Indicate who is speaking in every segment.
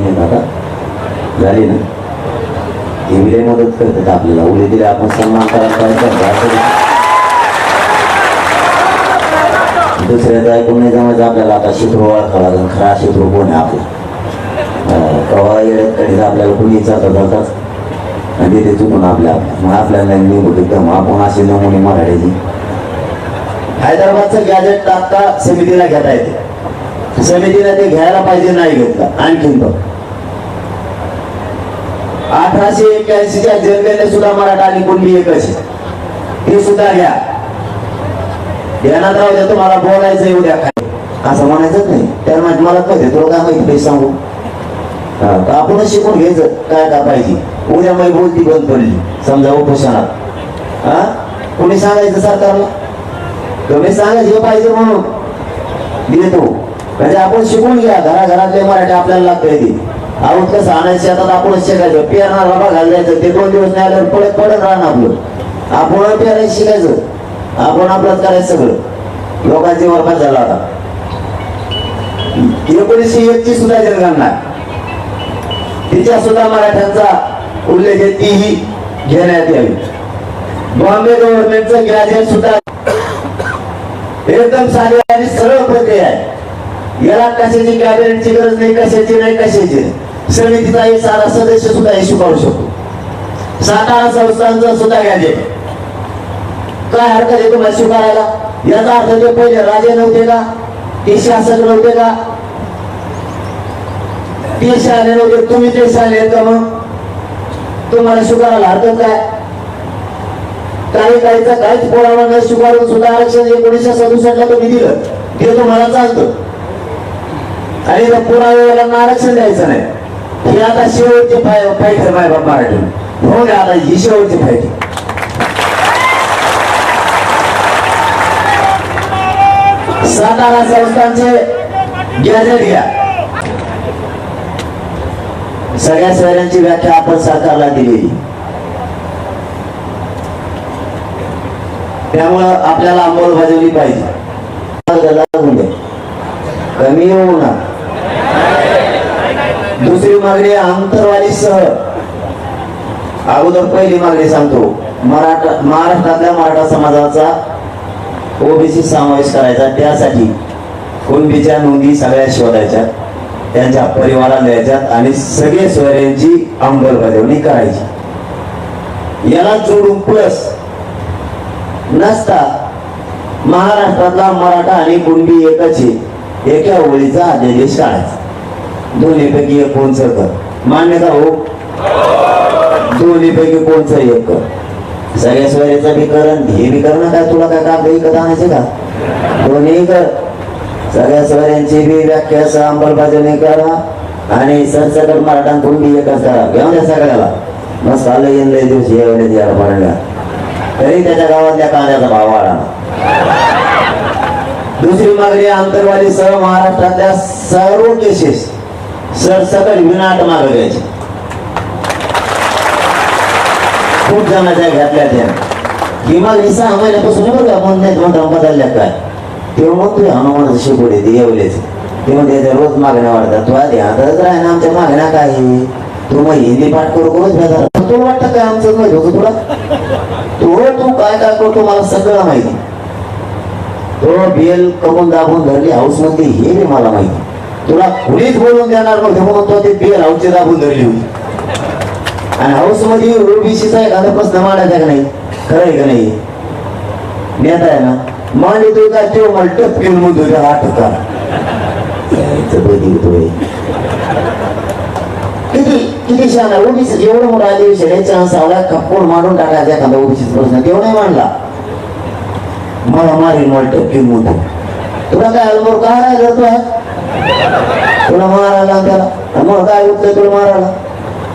Speaker 1: नाही दादा झाली ना? ते मदत करतात आपल्याला? उले दिले आपण सन्मान करायला दुसऱ्याचा दुसऱ्याचं ऐकून नाही जमायचं आपल्याला. आता शित्रू ओळखावा लागेल खरा शित्रू कोण आहे आपला? अं, कवा येण्यात कधीच आपल्याला कुणी विचारतात जातात आणि तिथे चुकून आपल्या मग आपल्याला निघू एकदम आपण असे नमुने मराठीची हैदराबादचं गॅजेट आता समितीला घेता येते. समितीला ते घ्यायला पाहिजे नाही घेतलं. आणखीन तो अठराशे एक्क्याऐंशीच्या जनतेने सुद्धा मराठा आणि कुणबी एकच हे ते सुद्धा घ्या. ध्यानात राहू द्या तुम्हाला बोलायचं उद्या काय. असं म्हणायचंच नाही. त्याला माहिती मला माहिती तुला काय माहिती पैसे सांगू? आपणच शिकून घ्यायचं काय काय पाहिजे. उद्या मग बोलती बंद पडली. समजा उपोषणात हा? कोणी सांगायचं सरकारला? तुम्ही सांगायचं हे पाहिजे म्हणून. देतो. म्हणजे आपण शिकून घ्या. घराघरातले मराठी आपल्याला लागतंय ते आऊत कसं आणायचं शेतात आपणच शिकायचं. पेरणार बाबा घालायचं. ते दोन दिवस नाही आल्यावर पडत पडत राहणार आपलं. आपण पेरायचं शिकायचं. आपण आपलंच करायचं सगळं. लोकांची वर्गात झाला आता. एकोणीसशे एक ची सुद्धा जनगणना तिच्या सुद्धा मराठ्यांचा उल्लेख आहे तीही घेण्यात यावी. बॉम्बे गव्हर्नमेंटचं ग्रॅज्युएट सुद्धा एकदम साधी आणि सरळ प्रक्रिया आहे. याला कशाची कॅबिनेटची गरज नाही कशाची नाही कशाची नाही. समितीचा एक साधा सदस्य सुद्धा हे शिकवू शकतो. सातारा संस्थांचं सुद्धा गॅजेट काय हरकत आहे तुम्हाला स्वीकारायला? याचा अर्थ ते पहिले राजे नव्हते का? ते शासक नव्हते का? ते शाले नव्हते. तुम्ही ते शाले का मग? तुम्हाला स्वीकारायला हरकत काय? काही काहीचा काहीच पुरावा न स्वीकारून सुद्धा आरक्षण एकोणीसशे सदुसष्टला तुम्ही दिलं. ते तुम्हाला चालतं. आणि त्या पुराव्याला आरक्षण द्यायचं नाही. ही आता शेवटची फाय फायटर माय बाबा मराठी हो ना आता ही शेवटची फायटर सातारा संस्थांचे गॅजेट घ्या सगळ्या शहरांची व्याख्या आपण सरकारला दिलेली त्यामुळं आपल्याला अंमलबजावली पाहिजे. कमी होऊ ना दुसरी मागणी आंतरवाली सह अगोदर पहिली मागणी सांगतो. मराठा महाराष्ट्रातल्या मराठा समाजाचा ओबीसी समावेश करायचा. त्यासाठी कुणबीच्या नोंदी सगळ्या शोधायच्या. त्यांच्या परिवाराला द्यायच्यात आणि सगळे सोयऱ्यांची अंमलबजावणी करायची. याला जोडून प्लस नसता महाराष्ट्रातला मराठा आणि कुणबी एकच एका ओळीचा अध्यादेश काढायचा. दोन्हीपैकी एक कोणचं कर मान्य का हो? दोन्हीपैकी कोणचं एक कर सगळ्या सोयऱ्याचं बी करण हे बी करणं काय? तुला काय कागद विकत आणायचे का? दोन्ही कर सगळ्या सोयऱ्यांची बी व्याख्या अंमलबजावणी करा आणि सरसकट मराठांकडून बी एकच करा. घेऊन द्या सगळ्याला. मस्त आलं येईन लय दिवशी येवले याला पडल्या तरी त्याच्या गावातल्या कांद्याचा भाव वाढा. दुसरी मागणी आंतरवाली सह महाराष्ट्रातल्या सर्व केसेस. सरसकट विनाट मागे घ्यायचे. खूप जणांच्या घातल्या त्या. ही मागणी सहा महिन्यापासून बरं का म्हणून नाही म्हणता बदलल्या काय? तेव्हा तुझ्या हनुमान शिकवले ते येवलेच ते म्हणते त्या रोज मागण्या वाढतात तू आधी हातच राह ना आमच्या मागण्या काय तू मग हिंदी पाठ करू करूच बेजार तुला वाटतं काय आमचं माहीत होतं तुला? तो तू काय काय करतो मला सगळं माहिती. तो बेल कमून दाबून धरली हाऊसमध्ये हे बी मला माहिती. तुला कुणीच बोलून देणार नव्हते म्हणून तो ते बेल हाऊसची दाबून धरली होती. आणि हाऊसमध्ये ओबीसीचा एखादा प्रश्न मांडायचा का नाही? खरंय का नाही? नेता आहे ना? मांडी तो का तो मला टप टपकेल म्हणतो त्या हात होता किती किती शान आहे. ओबीसी एवढं मोठा अधिवेशन आहे चान्स आला कपूर मांडून टाकायचा एखादा ओबीसी प्रश्न? तेव्हा नाही मांडला. मला मारेन मला टप घेऊन म्हणतो तुला काय अलमोर का राहिला तो तू? तुला मारायला त्याला मग काय उठलं तुला मारायला?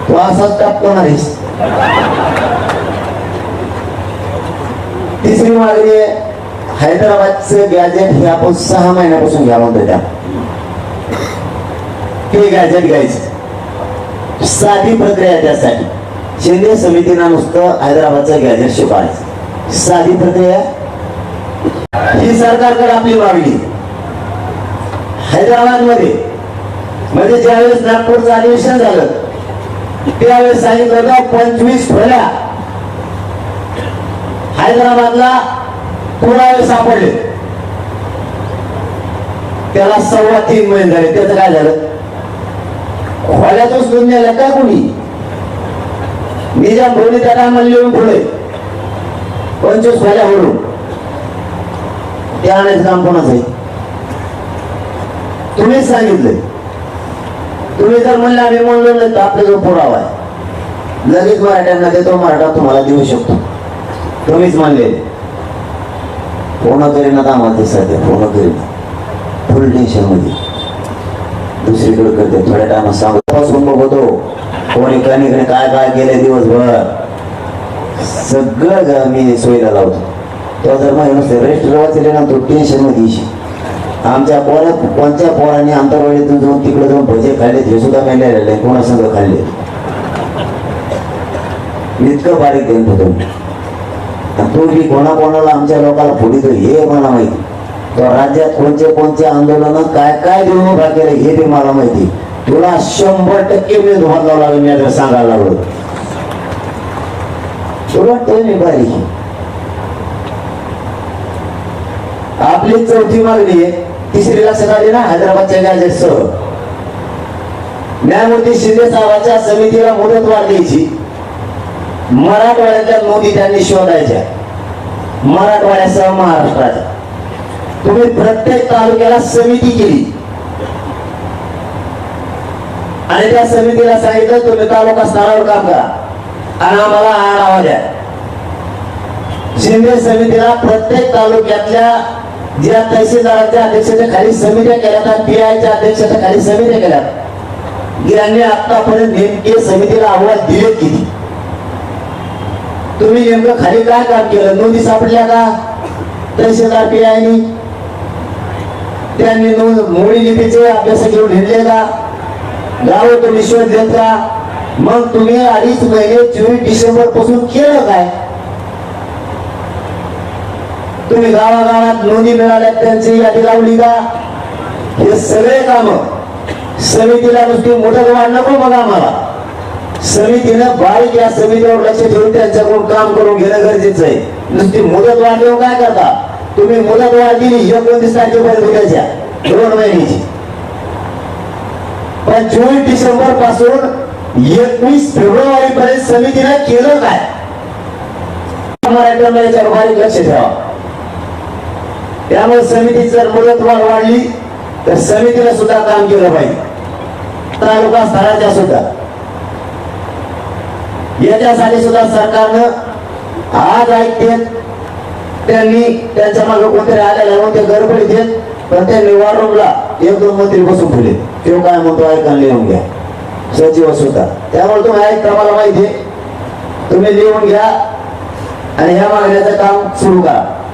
Speaker 1: तू असाच टाकणार आहेस तिसरी मागणी आहे हैदराबादचं गॅजेट हे आपण सहा महिन्यापासून घ्या म्हणतो त्या. ते गॅजेट घ्यायचं साधी प्रक्रिया त्यासाठी. शिंदे समितीनं नुसतं हैदराबादचं गॅजेट शिकवायचं. साधी प्रक्रिया ही सरकारकडे आपली मागणी. हैदराबादमध्ये म्हणजे ज्यावेळेस नागपूरचं अधिवेशन झालं त्यावेळेस सांगितलं होतं पंचवीस फळ्या हैदराबादला पुरावे सापडले. त्याला सव्वा तीन महिने झाले. त्याचं काय झालं? खोल्यातच दुनियाला का कुणी? निजाम भोवनी त्या टायमाला लिहून पुढे पंचवीस खोल्या म्हणून ते आणायचं काम कोणाचं आहे? तुम्हीच सांगितलंय तुम्ही जर म्हणलं आम्ही म्हणलो नाही तर आपला जो पुरावा आहे. लगेच मराठ्यांना देतो मराठा तुम्हाला देऊ शकतो. तुम्हीच म्हणले फोन करीना आम्हाला दिसत सध्या फोन करीना. फुल टेन्शनमध्ये. दुसरीकडे करते थोड्या टायमात सांगून बघतो. कोणी कणिकडे काय काय केले दिवसभर. सगळं मी सोयीला लावतो. तेव्हा जर मग नुसते रेस्ट वाचले ना तो टेन्शनमध्ये येशील. आमच्या पोरा कोणत्या पोरांनी आंतरवाडीतून जाऊन तिकडे जाऊन भजे खाल्ले हे सुद्धा काही नाही कोणा संग खाल्ले. इतकं बारीक देत होतो. मी. तो बी कोणा कोणाला आमच्या लोकांना फोडितो हे मला माहिती. तो राज्यात कोणते कोणते आंदोलन काय काय देऊन उभा केलं हे बी मला माहिती. तुला शंभर टक्के मी धुमात लागलं मी आता सांगायला लागलो. तुला वाटतंय मी बारीक. आपली चौथी मागणी आहे. तिसरी लक्षात आली ना हैदराबादच्या गॅजेटसह न्यायमूर्ती शिंदे साहेबांच्या समितीला मुदत वाढ द्यायची मराठवाड्यातल्या नोंदी त्यांनी शोधायच्या. मराठवाड्यासह महाराष्ट्राच्या. तुम्ही प्रत्येक तालुक्याला समिती केली. आणि त्या समितीला सांगितलं तुम्ही तालुका स्तरावर काम करा. आणि आम्हाला आढावा द्या. शिंदे समितीला प्रत्येक तालुक्यातल्या ज्या तहसीलदाराच्या अध्यक्षाच्या खाली समित्या केल्या त्या पीआयच्या अध्यक्षाच्या खाली समित्या केल्या यांनी आतापर्यंत नेमके समितीला अहवाल दिले किती तुम्ही नेमकं खाली काय काम केलं? नोंदी सापडल्या का? तहसीलदार पीआयनी? त्यांनी नोंद मोडी लिपीचे अभ्यास घेऊन हिंडले का? गाव तो विश्वास देत का मग तुम्ही अडीच महिने चोवीस डिसेंबरपासून केलं काय? तुम्ही गावागावात नोंदी मिळाल्या त्यांची यादी लावली का? हे सगळे काम. समितीला नुसती मुदत वाढ नको बघा आम्हाला. समितीनं बारीक या समितीवर लक्ष ठेवून त्यांच्याकडून काम करून घेणं गरजेचं आहे. नुसती मुदत वाढ देऊन काय करता? तुम्ही मुदत वाढ दिली एकोणतीस तारखेपर्यंत उद्याच्या दोन महिन्याची. पण चोवीस डिसेंबरपासून एकवीस फेब्रुवारी पर्यंत समितीनं केलं काय? मराठ्यांना याच्यावर बारीक लक्ष ठेवा. त्यामुळे समिती जर मुदतवाढ वाढली तर समितीला सुद्धा काम केलं पाहिजे. तालुका स्तराच्या सुद्धा. याच्यासाठी सुद्धा सरकारनं आज ऐकतेत त्यांनी त्यांच्या मागे कोणतरी आलेला म्हणून ते गडबडीत येत पण ते निवारूला एक दोन मंत्री बसून ठेवले. तो काय म्हणतो ऐकायला लिहून घ्या. सचिव सुद्धा. त्यामुळे तुम्ही ऐकता मला माहिती आहे. तुम्ही लिहून घ्या आणि ह्या मागण्याचं काम सुरू करा.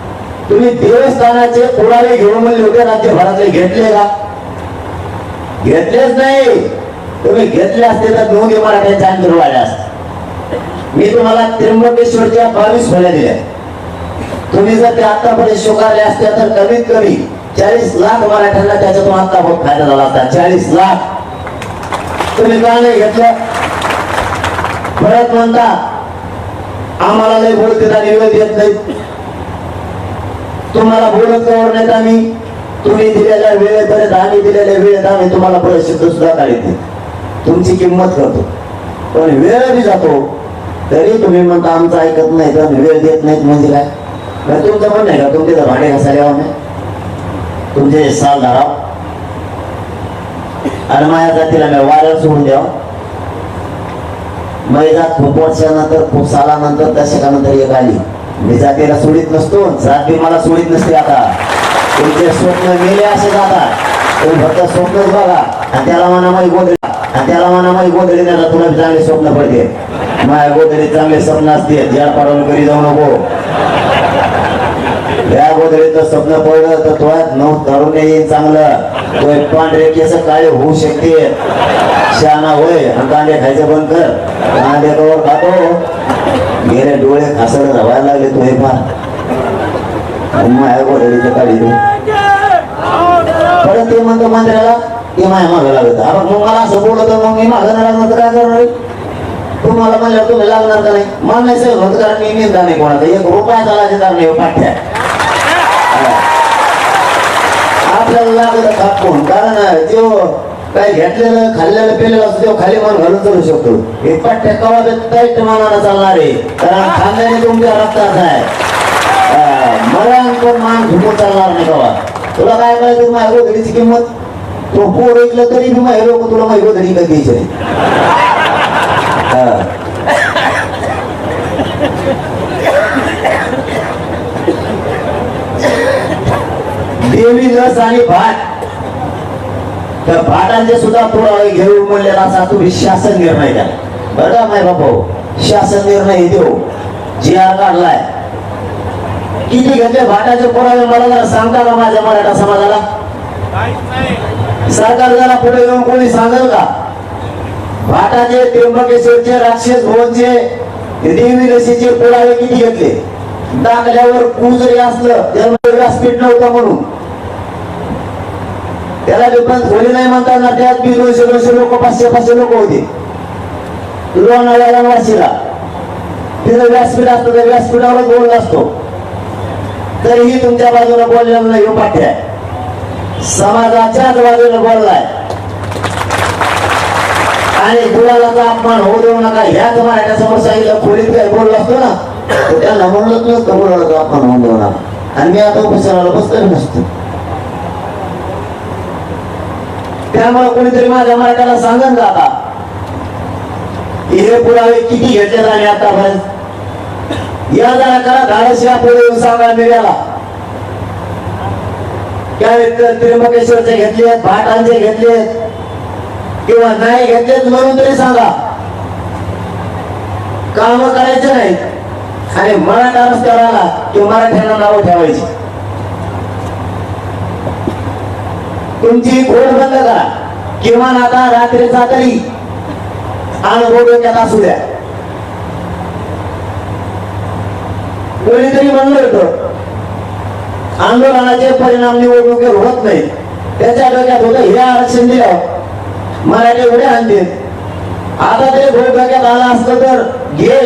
Speaker 1: तुम्ही देवस्थानाचे पुरावे घेऊन म्हणले होते राज्यभरातले घेतले का? घेतलेच नाही. तुम्ही घेतले असते तर नोंदी मराठ्यांच्या अंतर वाढल्या असते. मी तुम्हाला त्र्यंबकेश्वरच्या बावीस फळ्या दिल्या. तुम्ही जर ते आतापर्यंत स्वीकारले असते तर कमीत कमी चाळीस लाख मराठ्यांना त्याच्यातून आतापर्यंत फायदा झाला असता. चाळीस लाख. तुम्ही का नाही घेतलं? परत म्हणता आम्हाला लय बोलते निवेद येत नाही. तुम्हाला बोलत नाही आम्ही. तुम्ही दिलेल्या वेळेपर्यंत आम्ही दिलेल्या वेळेत आम्ही तुम्हाला प्रसिद्ध सुद्धा काढत तुमची किंमत करतो. पण वेळ बी जातो. तरी तुम्ही म्हणता आमचं ऐकत नाही तर वेळ देत नाहीत म्हणजे काय? तुमचं पण नाही का? तुमचे तर भाडे घासायला नाही. तुमचे साल धराव. आणि माझ्या जातीला मी वाऱ्यावर सोडून द्यावं. मैदात खूप वर्षानंतर खूप सालानंतर दशकानंतर एक आली. मी जातीला सोडित नसतो जात बी मला सोडित नसते आता. तुमचे स्वप्न मेले असे जातात. तुम्ही फक्त स्वप्नच बघा आणि त्याला म्हणा माई आणि त्याला म्हणा गोंधळी गोदडी तुला चांगले स्वप्न पडते. माझ्या गोंधळीत चांगले स्वप्न असते झाड पाडून घरी जाऊ नको. या गोदडीचं स्वप्न पडलं तर तुळ्यात नऊ तरुण येईल चांगलं. तो एक पांढरे केस काळे होऊ शकते शहाणा होय आणि कांदे खायचं बंद कर. कांदे कवर खातो. गेले डोळे खासड रवायला लागले तो हे फार माझ्या गोदडीचं काढी तू परत ते म्हणतो मंत्र्याला ते माझ्या मागं लागत आपण मग मला असं बोलत मग मी मागं नाही लागणार तर काय करणार आहे? तुम्हाला म्हणल्यावर तुम्ही लागणार का नाही मला नाही सर होत कारण मी निंदा नाही कोणाचा एक रुपया चालायचा नाही हो पाठ्या आपल्याला लागलं कापून कारण जो काय घेतलेलं खाल्लेलं पेलेलं असतो तेव्हा खाली मान घालून चालू शकतो. हे टेकावा कवा टाईट मानानं चालणार आहे. कारण खाल्ल्याने तुमच्या रक्तात आहे. मरण पण मान झुकून चालणार नाही कवा. तुला काय माहिती माझ्या धडीची किंमत? तो पोर ऐकलं तरी मी माझे लोक तुला माझी धडी कधी द्यायची नाही. देवी लस आणि भात. तर भाटांचे सुद्धा पुरावे घेऊन म्हणलेला असा तुम्ही शासन निर्णय द्या बरं का माय बापू? शासन निर्णय देऊ. जी आर काढलाय. किती घेतले भाटाचे पुरावे मला जरा सांगता का माझ्या मराठा समाजाला? सरकार जरा पुढे येऊन कोणी सांगेल का? भाटाचे त्र्यंबकेश्वरचे राक्षस भवनचे देवी लसीचे पुरावे किती घेतले? दाखल्यावर कुजरी असलं त्यामुळे व्यासपीठ नव्हतं म्हणून. त्याला दुकान खोली नाही म्हणता ना त्यात बी दोनशे दोनशे लोक पाचशे पाचशे लोक होते. लोणावळ्याला वाशीला. तिथं व्यासपीठ असतं त्या व्यासपीठावरच बोलला असतो. तरीही तुमच्या बाजूला बोललेला नाही ह्यो पाठ्या. आहे. समाजाच्याच बाजूला बोललाय. आणि गुलालाचा अपमान होऊ देऊ नका. ह्याच मराठ्या समोर सांगितलं खोलीत काय बोललो असतो ना त्यांना म्हणलं तुझं गुलालाचा अपमान होऊन देऊ नका. आणि मी आता उपसराला बसलो नसतो. त्यामुळे कोणीतरी माझ्या मालकाला सांगन का आता की हे पुरावे किती घेतले आणि आतापर्यंत? या जरा करा धाडस पुढे येऊन सांगा मीडियाला. काय तर त्र्यंबकेश्वरचे घेतले भाटांचे घेतले किंवा नाही घेतलेत म्हणून तरी सांगा. काम करायचे नाहीत. आणि मराठा रस्त्यावर आला की मराठ्यांना नाव ठेवायची. तुमची खोड बंद करा. किमान आता रात्रीचा तरी. अनुभव डोक्यात असू द्या. कोणीतरी म्हणलं होत आंदोलनाचे परिणाम निवडणुकीवर होत नाही त्याच्या डोक्यात होत हे आरक्षण दिलं. मराठी एवढे आणतील. आता ते घोड डोक्यात आला असतं तर घे.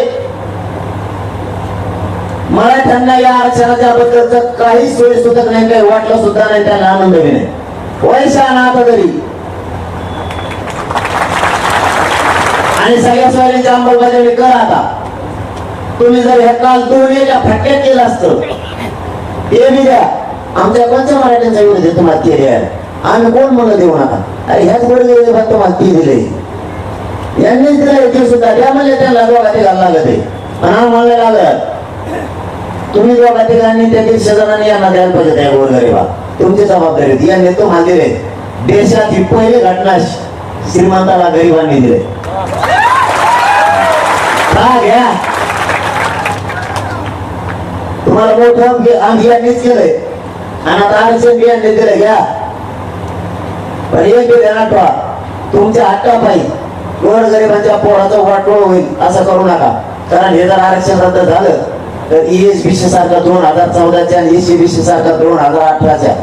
Speaker 1: मराठ्यांना या आरक्षणाच्या बद्दलच काही सोयी सुद्धा नाही काही वाटलं सुद्धा नाही त्यांना आनंद नाही पैसा ना आता तरी आणि सगळ्या सोयीची अंमलबजावणी करा आता. तुम्ही जर हे काल दोन्हीच्या फटक्यात केलं असतं हे बी द्या. आमच्या कोणत्या मराठ्यांचा विरोध आहे तुम्हाला ते द्या. आम्ही कोण म्हणलं देऊ नका अरे ह्याच गोडगे तुम्हाला ती दिले यांनीच दिलं ते सुद्धा द्या म्हणजे त्यांना दोघा ते घाल लागत आहे. पण हा म्हणलं लागत. तुम्ही दोघा ठिकाणी त्या दीडशे जणांनी यांना द्यायला पाहिजे त्या गोरगरीबा तुमची जबाबदारी होती. नेतो तुम्हाला दिले देशात ही पहिली घटना श्रीमंताला गरिबांनी दिले. का घ्या तुम्हाला मोठं घे- केलंय. आणि आता आरक्षण बियांनी दिलं घ्या पण एक आठवा तुमच्या आठवा तुमच्या गोर गोरगरिबांच्या पोळाचा वाटोळ होईल असं करू नका. कारण हे जर आरक्षण रद्द झालं तर एस बीसी सारखा दोन हजार चौदाच्या आणि ईसी बीसी सारखा दोन हजार अठराच्या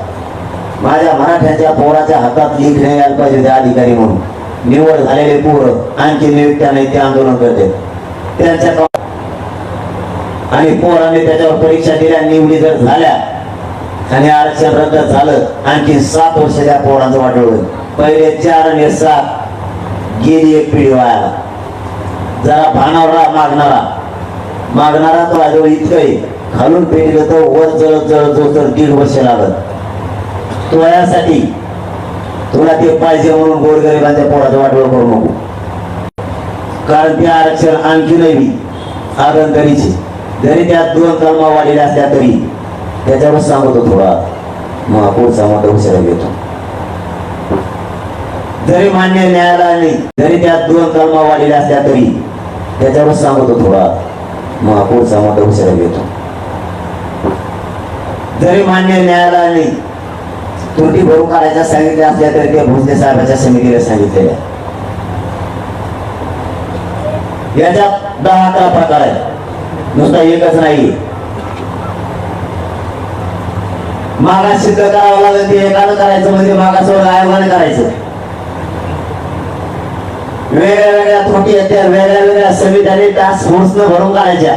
Speaker 1: माझ्या मराठ्याच्या पोराच्या हातात लिख नाही यायला पाहिजे त्या अधिकारी म्हणून. निवड झालेले पोरं आणखी नियुक्त्या नाही ते आंदोलन करते. त्यांच्या आणि पोराने त्याच्यावर परीक्षा दिल्या निवडी जर झाल्या आणि आरक्षण रद्द झालं आणखी सात वर्ष त्या पोरांचं वाटवलं पहिले चार आणि सात गेली एक पिढी व्हायला जरा भानावरा मागणारा. मागणारा तो आजोळ इतकं खालून पेटलं तर वर जळत जळत जो तर दीड वर्ष लागत. तो यासाठी तुला ते पाहिजे म्हणून गोरगरिबांच्या पोराचं वाटवळ करू नको. कारण ते आरक्षण आणखी नाही आगंतरीचे. जरी त्यात दोन कलमा वाढलेल्या असल्या तरी त्याच्यावर सांगतो थोडा. मग पुढचा मोठा उशिरा घेतो. जरी मान्य न्यायालयाने जरी त्यात दोन कलमा वाढलेल्या असल्या तरी त्याच्यावर सांगतो थोडा. मग मोठा उशिरा घेतो जरी मान्य न्यायालयाने त्रुटी भरून काढायच्या सांगितल्या असल्या तरी ते भोसले साहेबांच्या समितीला सांगितलेल्या याच्यात दहा अकरा प्रकार आहेत. नुसता एकच नाही. मागास सिद्ध करावं लागेल ते एकानं करायचं म्हणजे मागास आयोगाने करायचं. वेगळ्या वेगळ्या त्रुटी येत्या वेगळ्या वेगळ्या संविधाने टास्क फोर्सनं भरून काढायच्या.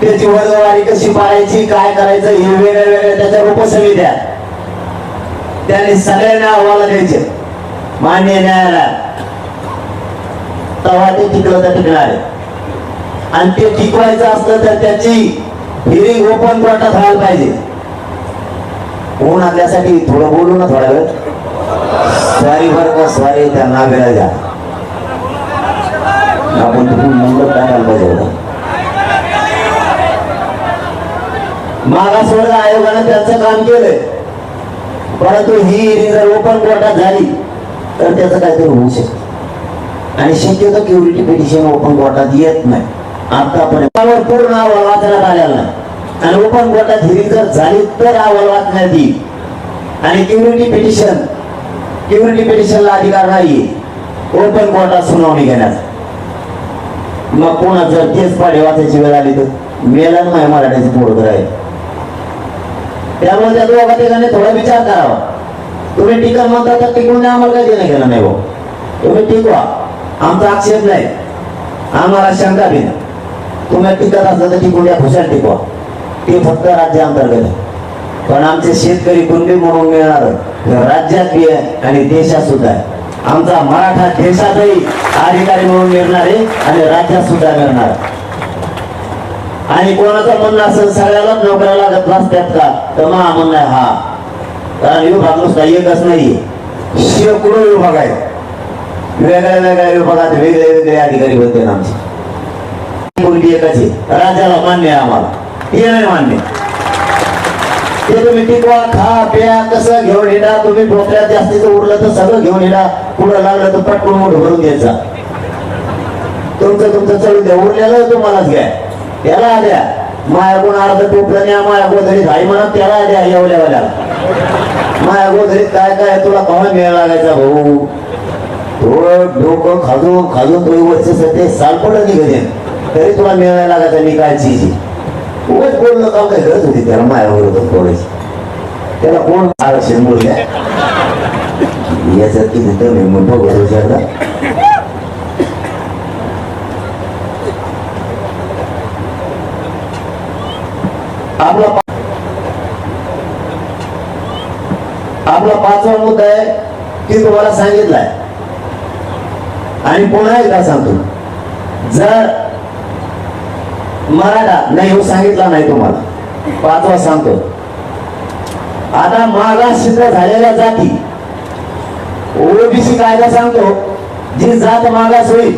Speaker 1: त्याची वर्गवारी कशी पाळायची काय करायचं हे वेगळ्या वेगळ्या त्याच्या उपसमित्या त्याने सगळ्यांना अहवाला द्यायचे. मान्य न्यायालयात. तेव्हा ते टिकलं तर टिकणार आणि ते टिकवायचं असलं तर त्याची हिरिंग ओपन कोर्टात व्हायला पाहिजे. होऊन आणल्यासाठी थोडं बोलू ना थोडा वेळ? स्वारी बरोबर का स्वारी त्या नागेला द्या. आपण तिथून मुंबईत टाकायला पाहिजे मागासवर्ग आयोगानं त्यांचं काम केलंय. परंतु ही जर ओपन कोर्टात झाली तर त्याचं काहीतरी होऊ शकत. आणि शक्यतो क्युरिटी पिटिशन ओपन कोर्टात येत नाही. आतापर्यंत पूर्ण अहवाल वाचण्यात आलेला नाही. आणि ओपन कोर्टात हिरिंग जर झाली तर अहवाल वाचण्यात येईल. आणि क्युरिटी पिटिशन क्युरिटी पिटिशनला अधिकार नाही ओपन कोर्टात सुनावणी घेण्याचा. मग पुन्हा जर तेच पाडे वाचायची वेळ आली तर? मेलन नाही मराठीचे पोरं करायला त्यामुळे त्या दोघा तिघांनी थोडा विचार करावा. तुम्ही टीका म्हणता तर टिकून नाही आम्हाला काही देणं घेणं नाही भाऊ. तुम्ही टिकवा. आमचा आक्षेप नाही. आम्हाला शंका बी तुम्ही टिकत असलं तर टिकून या खुशाल टिकवा. ते फक्त राज्याअंतर्गत आहे. पण आमचे शेतकरी कुंडी म्हणून मिळणार राज्यात बी आहे आणि देशात सुद्धा आहे. आमचा मराठा देशातही अधिकारी म्हणून मिळणार आहे आणि राज्यात सुद्धा मिळणार. आणि कोणाचं म्हणणं असेल सगळ्यालाच नोकऱ्याला लागत नसतात का? तर मग म्हणणं आहे हा. कारण विभाग नुसता एकच नाही. शेकडो विभाग आहेत. वेगळ्या वेगळ्या विभागात वेगळे वेगळे अधिकारी होते आमचे. मुलगी एकच आहे? राज्याला मान्य आहे आम्हाला. हे नाही मान्य. ते तुम्ही खा प्या कसं घेऊन येणार? तुम्ही भोपळ्यात जास्तीचं उरलं तर सगळं घेऊन येणार. पुढं लागलं तर पटकून मोठ भरून द्यायचा तुमचं तुमचं चालू द्या. उरलेलं तुम्हालाच घ्या. त्याला द्या. माया गुण अर्ध टोपलं न्या माया गोधडीत आई म्हणा त्याला द्या एवढ्या माया गोधडीत काय काय तुला कवा मिळायला लागायचा भाऊ? थोडं डोकं खाजून खाजून तुम्ही वरचे सध्या सालपड निघते तरी तुला मिळायला लागायचा मी उगाच बोललं काम काय गरज होती त्याला माया बरोबर बोलायची त्याला कोण आरक्षण बोलल्या याच्यात किती तर मी म्हणतो बरोबर एकदा. आपला आपला पाचवा मुद्दा आहे की तुम्हाला सांगितलाय. आणि पुन्हा एकदा सांगतो. जर मराठा नाही हो सांगितला नाही तुम्हाला. पाचवा सांगतो. आता मागास सिद्ध झालेल्या जाती. ओबीसी कायदा सांगतो जी जात मागास होईल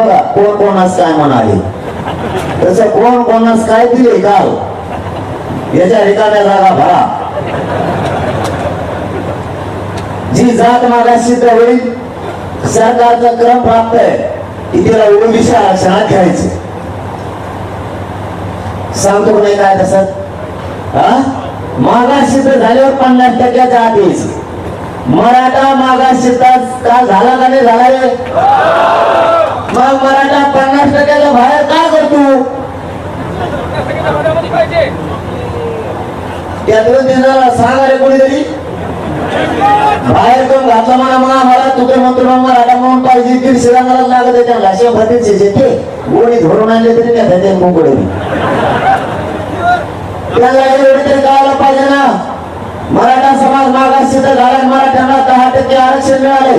Speaker 1: बघा कोण कोणास काय म्हणाले. तसं कोण कोणास काय दिले काल? याच्या रिकाम्या जागा भरा. जी जात मागास सिद्ध होईल सरकारचा क्रम प्राप्त आहे. की तिला ओबीसी आरक्षणात घ्यायचे सांगतो नाही काय तसं. हा? मागास सिद्ध झाल्यावर पन्नास टक्क्याच्या आधीच. मराठा मागास सिद्ध का झाला का नाही झाला रे? मग मराठा पन्नास टक्क्याच्या बाहेर काय करतो? त्यातून देणारा सांगा रे कोणीतरी. बाहेर कोण घातला म्हणा मग आम्हाला तुझं म्हणतो मग मराठा म्हणून पाहिजे दीडशे रंगाला लागत आहे त्यांना शंभर दीडशे ते गोणी धरून आणले तरी नाही ते मुंबई त्याला एवढे तरी कळायला पाहिजे ना? मराठा समाज मागास सिद्ध झाला मराठ्यांना दहा टक्के आरक्षण मिळाले.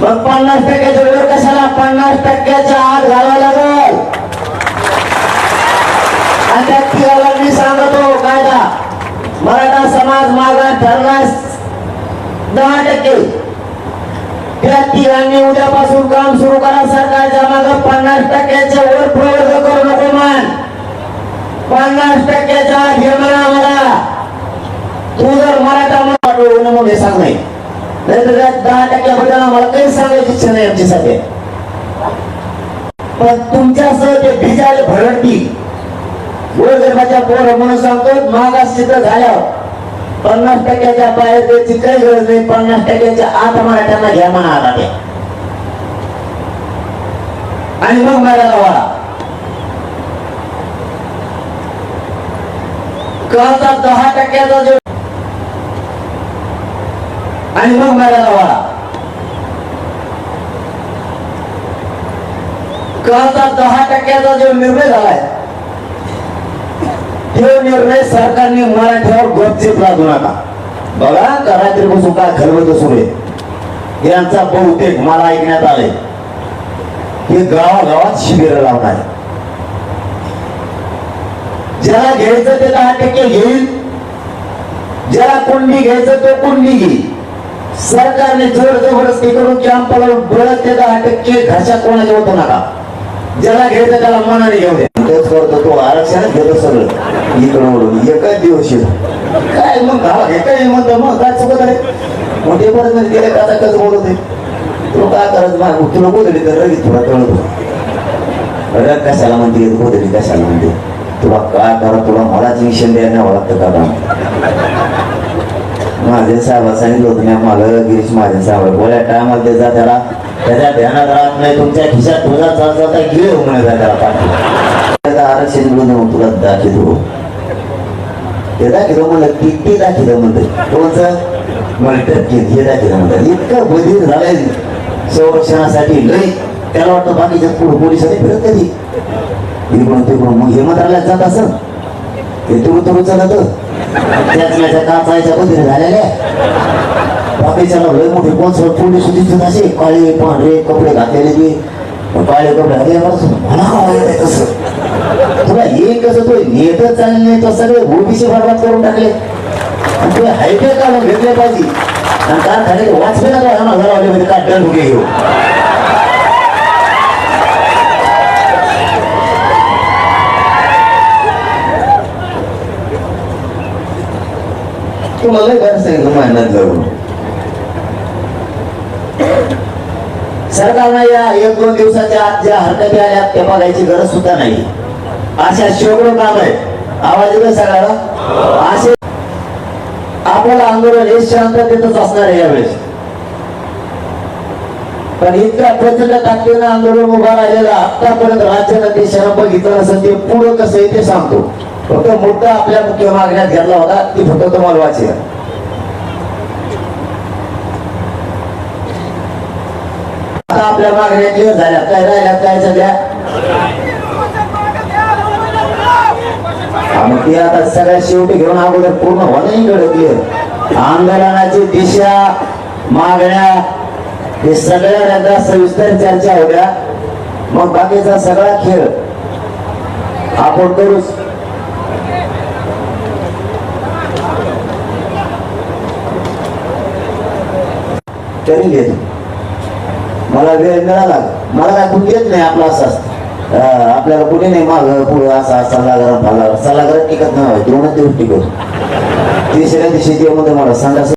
Speaker 1: मग पन्नास टक्क्याच्या वेळ कशाला? पन्नास टक्क्याच्या आत घालावं लागल. आणि त्या तिघाला मी सांगतो कायदा. मराठा समाज मागास ठरलास दहा टक्के. त्या तिघांनी उद्यापासून काम सुरू करा सरकारच्या माग पन्नास टक्क्याच्या वर प्रवर्ग करू नको मान. पन्नास टक्क्याच्या आत घे आम्हाला. तू जर मराठा म्हणून म्हणून हे सांग नाही. नाहीतर त्या दहा टक्क्याबद्दल आम्हाला काही सांगायची इच्छा नाही आमची सध्या पण तुमच्यासह ते भिजायला भरडतील गोरगरबाच्या पोर म्हणून सांगतो मागास चित्र झाल्यावर पन्नास टक्क्याच्या बाहेर ते काही गरज नाही पन्नास टक्क्याच्या आत मराठ्यांना घ्या म्हणा आता ते. आणि मग मला वाढा. कालचा दहा टक्क्याचा जो आणि मग मर्यादा वाढा कालचा दहा टक्क्याचा जो निर्णय झालाय तो निर्णय सरकारने मराठ्यावर गपचीप लादू नका. बघा का रात्री बसून काय सुरू आहे. यांचा बहुतेक मला ऐकण्यात आले हे गावागावात शिबिर लावणार ज्याला घ्यायचं ते दहा टक्के घेईल. ज्याला कुंडी घ्यायचं तो कुंडी घेईल. सरकारने जोर जबरदस्ती करून कॅम्पाला बळत ते दहा टक्के घाशा कोणाच्या होतो नका. ज्याला घ्यायचं त्याला मनाने घेऊ दे. तेच करतो तो आरक्षणच घेतो सगळं. इकडून ओढून एकाच दिवशी काय मग गावा काय म्हणतो मग काय चुकत आहे? मोठे पर्यंत गेले का आता कसं बोलत आहे? तो काय करत मग तुला बोलली तर रवी थोडा कळत रग कशाला म्हणते? बोलली कशाला म्हणते? तुला काय करा तुला मला जिंक्शन द्यायला वाटतं का माझे साहेब सांगितलं होतं मी मला गिरीश माझे साहेब बोल्या टायमाला ते जा त्याला. त्याच्या ध्यानात राहत नाही तुमच्या खिशात तुझा चालता गिळे हो म्हणे जा त्याला पाठवा आरक्षण मिळून तुला दाखिलो हो. ते दाखिलो हो म्हणलं किती दाखिलं म्हणतं कोणचं? म्हणतात की हे दाखिलं म्हणतात इतकं बधीर झालंय. संरक्षणासाठी लय त्याला वाटतं बाकीच्या पुढे पोलिसांनी फिरत कधी? इकडून तिकडून मग हे मंत्रालयात जात असं ते तुरु तुरु चालत त्याच माझ्या काचायच्या बधीर झालेल्या. बाकीच्या लय मोठे कोण पोलीस दिसत असे. काळे पांढरे कपडे घातलेले ते. काळे कपडे घातले म्हणा काय तसं. तुला हे कसं तो नेतच चालले नाही तो सगळे ओबीसी बरबाद करून टाकले. आणि हायटे काढून घेतले पाहिजे. आणि त्या खाली वाचले ना तो हजार म्हणजे काय डन उगे घेऊ तुम्हाला लय बरं सांगितलं मेहनत करून सरकारनं या एक दोन दिवसाच्या आत ज्या हरकती आल्या त्या बघायची गरज सुद्धा नाही. अशा शेकडो काम आहे आवाज येतो सगळ्याला? असे आपल्याला आंदोलन हे शांततेतच असणार आहे यावेळेस. पण इतक्या प्रचंड ताकदीनं आंदोलन उभा राहिलेला आतापर्यंत राज्यानं देशानं बघितलं नसेल ते पुढं कसं आहे ते सांगतो. तो मुद्दा आपल्या मुख्य मागण्यात घेतला होता ती फक्त तुम्हाला वाचेल. आता आपल्या मागण्या क्लिअर झाल्या. काय राहिल्या काय सगळ्या ती ते आता सगळ्या शेवटी घेऊन अगोदर पूर्ण होणंही क्लिअर आंदोलनाची दिशा मागण्या हे सगळ्या एकदा सविस्तर चर्चा होत्या. मग बाकीचा सगळा खेळ आपण करूच. तरी घेतो मला वेळ मिळाला. मला काय कुठे येत नाही आपला असं असतं आपल्याला कुठे नाही माग पुढं असा सल्लागार फल्लागार सल्लागार टिकत नाही. दोनच दिवस टिकत तिसऱ्या दिवशी ते म्हणतो मला. संडास